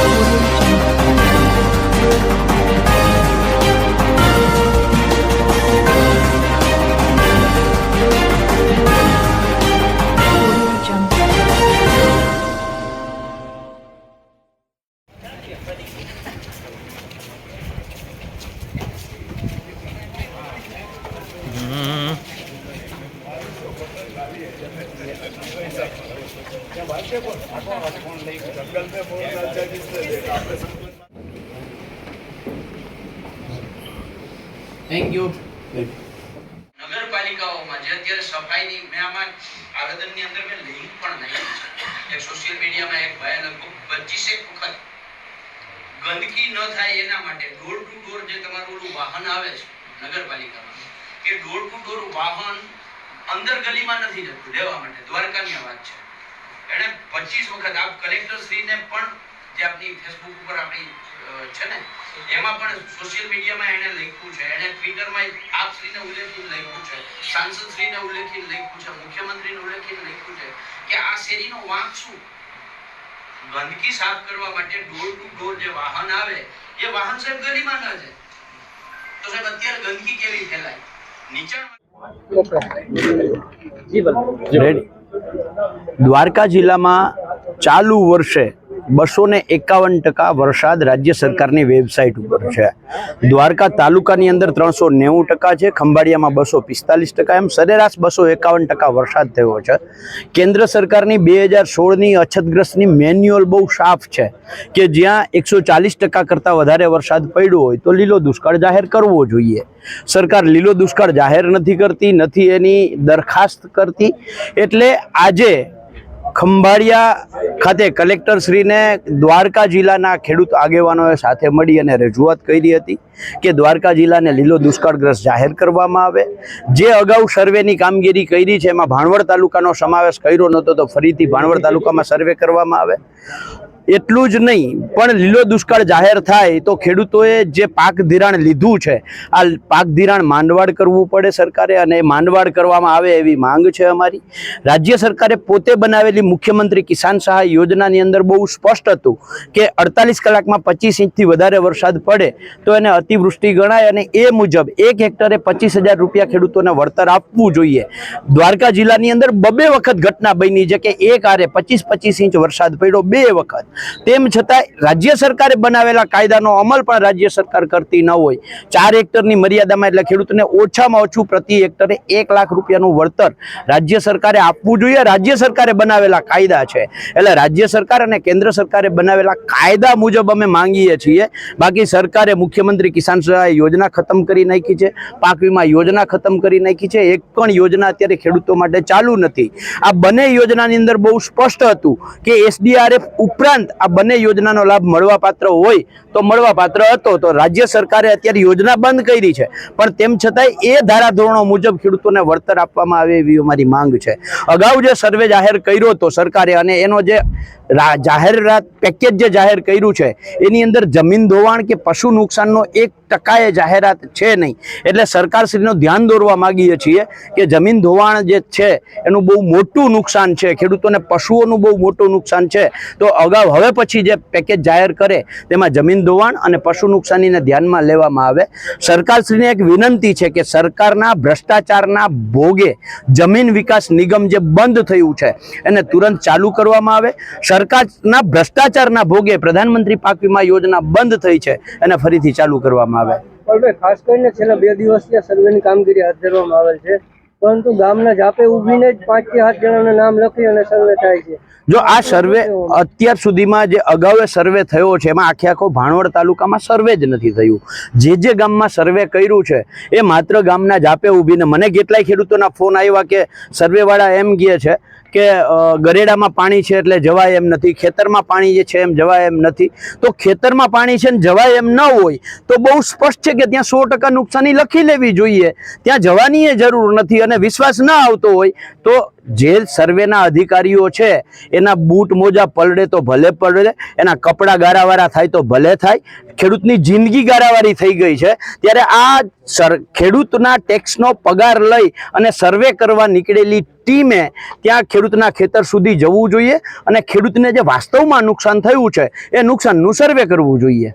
我 thank you નગરપાલિકાઓમાં જે અત્યારે સફાઈની મેં આમાં આવેદનની અંદર મેં લિંક પણ નહીં એક સોશિયલ મીડિયામાં એક ભાઈ લગભગ પચીસેક વખત ગંદકી ન થાય એના માટે ડોર ટુ ડોર જે તમારું ઓલું વાહન આવે છે નગરપાલિકામાં કે ડોર ટુ ડોર વાહન અંદર ગલીમાં નથી જતું લેવા માટે દ્વારકાની વાત છે. પચીસ વખત આપ કલેક્ટર શ્રીને પણ જે આપની ફેસબુક ઉપર આપણી છે ને, એમાં પણ સોશિયલ મીડિયામાં એને લખ્યું છે. એને ટ્વિટરમાં આપ શ્રીને ઉલ્લેખીને લખ્યું છે. સાંસદ શ્રીને ઉલ્લેખીને લખ્યું છે. મુખ્યમંત્રીને ઉલ્લેખીને લખ્યું છે કે આ શેરીનો વાંક શું? ગંદકી સાફ કરવા માટે ડોર ટુ ડોર જે વાહન આવે, એ વાહન સાહેબ ગલીમાં ન જાય. તો સાહેબ અત્યારે ગંદકી કેવી ફેલાય? નીચાણ રેડી દ્વારકા જિલ્લામાં ચાલુ વર્ષે બસો ને એકાવન ટકા વરસાદ રાજ્ય સરકારની વેબસાઇટ ઉપર છે. દ્વારકા તાલુકાની અંદર ત્રણસો નેવું ટકા છે, ખંભાળિયામાં બસો પિસ્તાલીસ ટકા, એમ સરેરાશ બસો એકાવન ટકા વરસાદ થયો છે. કેન્દ્ર સરકારની બે હજાર સોળની અછતગ્રસ્તની મેન્યુઅલ બહુ સાફ છે કે જ્યાં એકસો ચાલીસ ટકા કરતાં વધારે વરસાદ પડ્યો હોય તો લીલો દુષ્કાળ જાહેર કરવો જોઈએ. સરકાર લીલો દુષ્કાળ જાહેર નથી કરતી, નથી એની દરખાસ્ત કરતી. એટલે આજે ખંભાળિયા ખાતે કલેક્ટરશ્રીને દ્વારકા જિલ્લાના ખેડૂત આગેવાનોએ સાથે મળી અને રજૂઆત કરી હતી કે દ્વારકા જિલ્લાને લીલો દુષ્કાળગ્રસ્ત જાહેર કરવામાં આવે. જે અગાઉ સર્વેની કામગીરી કરી છે, એમાં ભાણવડ તાલુકાનો સમાવેશ કર્યો નહોતો, તો ફરીથી ભાણવડ તાલુકામાં સર્વે કરવામાં આવે. એટલું જ નહીં, પણ લીલો દુષ્કાળ જાહેર થાય તો ખેડૂતોએ જે પાક ધિરાણ લીધું છે, આ પાક ધિરાણ માંડવાડ કરવું પડે સરકારે અને માંડવાડ કરવામાં આવે એવી માંગ છે અમારી. રાજ્ય સરકારે પોતે બનાવેલી મુખ્યમંત્રી કિસાન સહાય યોજનાની અંદર બહુ સ્પષ્ટ હતું કે અડતાલીસ કલાકમાં પચીસ ઇંચથી વધારે વરસાદ પડે તો એને અતિવૃષ્ટિ ગણાય અને એ મુજબ એક હેક્ટરે પચીસ હજાર રૂપિયા ખેડૂતોને વળતર આપવું જોઈએ. દ્વારકા જિલ્લાની અંદર બબે વખત ઘટના બની છે કે એક આરે પચીસ પચીસ ઇંચ વરસાદ પડ્યો બે વખત. તેમ છતાં રાજ્ય સરકારે બનાવેલા કાયદાનો અમલ પણ રાજ્ય સરકાર કરતી ન હોય. ચાર હેક્ટરની મર્યાદામાં એટલે ખેડૂતને ઓછામાં ઓછું પ્રતિ હેક્ટરે એક લાખ રૂપિયાનું વળતર રાજ્ય સરકારે આપવું જોઈએ. રાજ્ય સરકારે બનાવેલા કાયદા છે. એટલે રાજ્ય સરકાર અને કેન્દ્ર સરકારે બનાવેલા કાયદા મુજબ અમે માંગીએ છીએ. બાકી સરકારે મુખ્યમંત્રી કિસાન સહાય યોજના ખતમ કરી નાખી છે. પાક વીમા યોજના ખતમ કરી નાખી છે. એક પણ યોજના અત્યારે ખેડૂતો માટે ચાલુ નથી. આ બંને યોજનાની અંદર બહુ સ્પષ્ટ હતું કે એસડીઆરએફ ઉપરાંત આ બંને યોજનાનો લાભ મળવાપાત્ર હોય તો મળવાપાત્ર હતો. તો રાજ્ય સરકારે અત્યારે યોજના બંધ કરી છે. પણ તેમ છતાંય એ ધારાધોરણો મુજબ ખેડૂતોને વળતર આપવામાં આવે એવી અમારી માંગ છે. અગાઉ જે સર્વે જાહેર કર્યો હતો સરકારે અને એનો જે જાહેરાત પેકેજ જે જાહેર કર્યું છે, એની અંદર જમીન ધોવાણ કે પશુ નુકસાનનો એક ટકાએ જાહેરાત છે નહીં. એટલે સરકારશ્રીનું ધ્યાન દોરવા માગીએ છીએ કે જમીન ધોવાણ જે છે, એનું બહુ મોટું નુકસાન છે. ખેડૂતોને પશુઓનું બહુ મોટું નુકસાન છે. તો અગાઉ હવે પછી જે પેકેજ જાહેર કરે, તેમાં જમીન ધોવાણ અને પશુ નુકસાનીને ધ્યાનમાં લેવામાં આવે. સરકારશ્રીને એક વિનંતી છે કે સરકારના ભ્રષ્ટાચારના ભોગે જમીન વિકાસ નિગમ જે બંધ થયું છે, એને તુરંત ચાલુ કરવામાં આવે. સરકારના ભ્રષ્ટાચારના ભોગે પ્રધાનમંત્રી પાક વીમા યોજના બંધ થઈ છે અને ફરીથી ચાલુ કરવામાં આવે. ખાસ કરીને છેલ્લા બે દિવસથી સર્વેની કામગીરી હાથ ધરવામાં આવેલ છે. પરંતુ ગામના જાપે ઉભીને જ પાંચથી સાત જણાના નામ લખી અને સર્વે થાય છે. જો આ સર્વે અત્યાર સુધીમાં જે અગાઉ સર્વે થયો છે એમાં આખે આખો ભાણવડ તાલુકામાં સર્વે જ નથી થયું. જે જે ગામમાં સર્વે કર્યું છે એ માત્ર ગામના જાપે ઊભીને મને કેટલાય ખેડૂતોના ફોન આવ્યા કે સર્વેવાળા એમ કહે છે કે ગરેડામાં પાણી છે એટલે જવાય એમ નથી. ખેતરમાં પાણી જે છે એમ જવાય એમ નથી. તો ખેતરમાં પાણી છે ને જવાય એમ ન હોય, તો બહુ સ્પષ્ટ છે કે ત્યાં સો ટકા નુકસાની લખી લેવી જોઈએ. ત્યાં જવાની એ જરૂર નથી અને વિશ્વાસ ના આવતો હોય, તો જે સર્વેના અધિકારીઓ છે, એના બૂટ મોજા પલડે તો ભલે પલડે એના કપડાં ગારાવાળા થાય તો ભલે થાય, ખેડૂતની જિંદગી ગારાવાળી થઈ ગઈ છે. ત્યારે આ સર, ખેડૂતના ટેક્સનો પગાર લઈ અને સર્વે કરવા નીકળેલી ટીમે ત્યાં ખેડૂતના ખેતર સુધી જવું જોઈએ અને ખેડૂતને જે વાસ્તવમાં નુકસાન થયું છે, એ નુકસાનનું સર્વે કરવું જોઈએ.